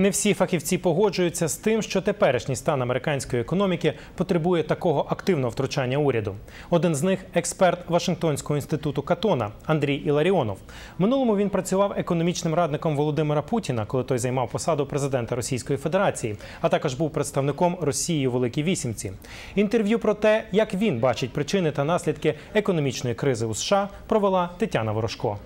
Не всі фахівці погоджуються з тим, що теперішній стан американської економіки потребує такого активного втручання уряду. Один з них експерт Вашингтонського інституту Катона Андрій Іларіонов. Минулому він працював економічним радником Володимира Путіна, коли той займав посаду президента Російської Федерації, а також був представником Росії у Великій Вісімці. Інтерв'ю про те, як він бачить причини та наслідки економічної кризи у США, провела Тетяна Ворожко.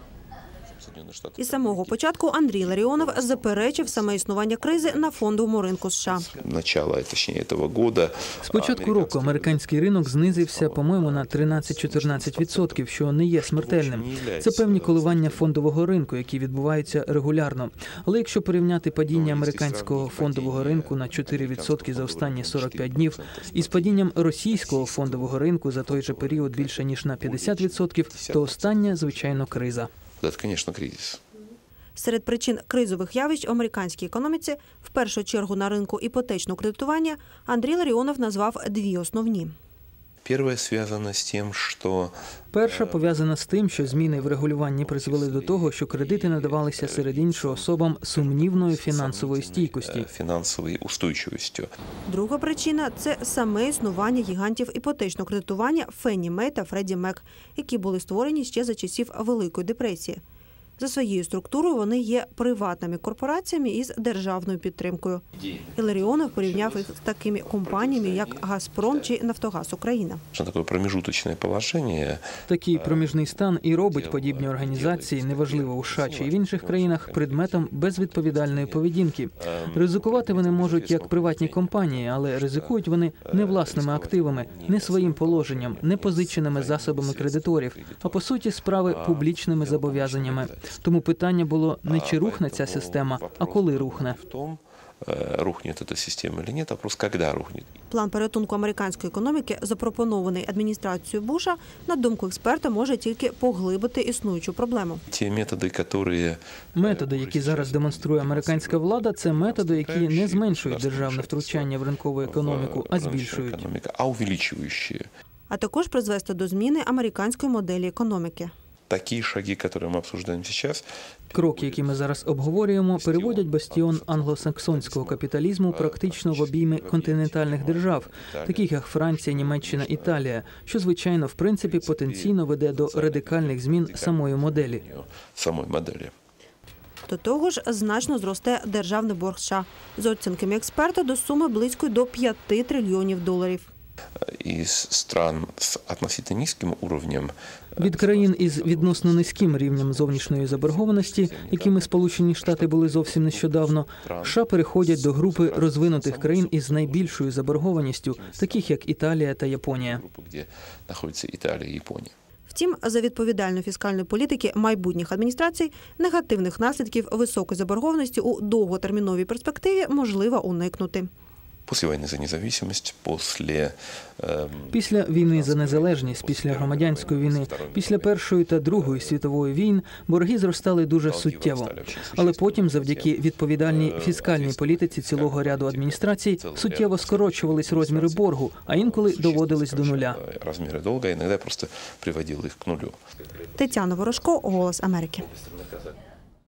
Із самого початку Андрій Ларіонов заперечив саме існування кризи на фондовому ринку США. начала, точнее, этого года. З початку року американський ринок знизився, по-моєму, на 13-14%, що не є смертельним. Це певні коливання фондового ринку, які відбуваються регулярно. Але якщо порівняти падіння американського фондового ринку на 4% за останні 45 днів із падінням російського фондового ринку за той же період більше ніж на 50%, то остання, звичайно, криза. Это, конечно, кризис. Серед причин кризових явищ у американській економіці, в першу чергу на ринку іпотечного кредитування, Андрій Ларіонов назвав дві основні. Первое связано с тем, что Перша пов'язана з тим, що зміни в регулюванні призвели до того, що кредити надавалися серед іншого особам сумнівної фінансової стійкості. э, финансовой устойчивостью. Друга причина це саме існування гігантів іпотечного кредитування Фенні Мей та Фредді Мек, які були створені ще за часів Великої депресії. За своєю структурою вони є приватними корпораціями із державною підтримкою. Іларіонов порівняв їх з такими компаніями, як Газпром чи Нафтогаз Україна. Такое промежуточное Такий проміжний стан і робить подібні організації, неважливо у США чи в інших країнах, предметом безвідповідальної поведінки. Ризикувати вони можуть як приватні компанії, але ризикують вони не власними активами, не своїм положенням, не позиченими засобами кредиторів, а по суті справи публічними зобов'язаннями. Тому питання було не чи рухне ця система, а коли рухне. в том, э, рухнет эта система или нет, а вопрос, когда рухнет. План порятунку американської економіки, запропонований адміністрацією Буша, на думку експерта, може тільки поглибити існуючу проблему. Те методы, которые Методи, які зараз демонструє американська влада, це методи, які не зменшують державне втручання в ринкову економіку, а в рыночную збільшують. экономику, а увеличивающие а також призвести до зміни американської моделі економіки. такие шаги, которые мы обсуждаем сейчас, Кроки, які ми зараз обговорюємо, переводять бастіон англосаксонського капіталізму практично в обійми континентальних держав, таких як Франція, Німеччина, Італія, що звичайно в принципі потенційно веде до радикальних змін самої моделі. самой модели. До того ж, значно зросте державний борг США. За оцінками експерта, до суми близько до 5 трильйонів доларів. Из стран с относительно низким уровнем Від країн із відносно низьким рівнем зовнішньої заборгованості, якими Сполучені Штати були зовсім нещодавно, США переходять до групи розвинутих країн із найбільшою заборгованістю, таких як Італія та Японія. группы, где находится Италия и Япония. Втім, за відповідальної фіскальної політики майбутніх адміністрацій негативних наслідків високої заборгованості у довготерміновій перспективі можливо уникнути. После войны за независимость, после эм, Після війни за незалежність, після громадянської війни, після першої та другої світової війн борги зростали дуже суттєво. Але потім, завдяки відповідальній фіскальній політиці цілого ряду адміністрацій, суттєво скорочувались розміри боргу, а інколи доводились до нуля. э, размеры долга иногда просто приводил их к нулю. Тетяна Ворожко, Голос Америки.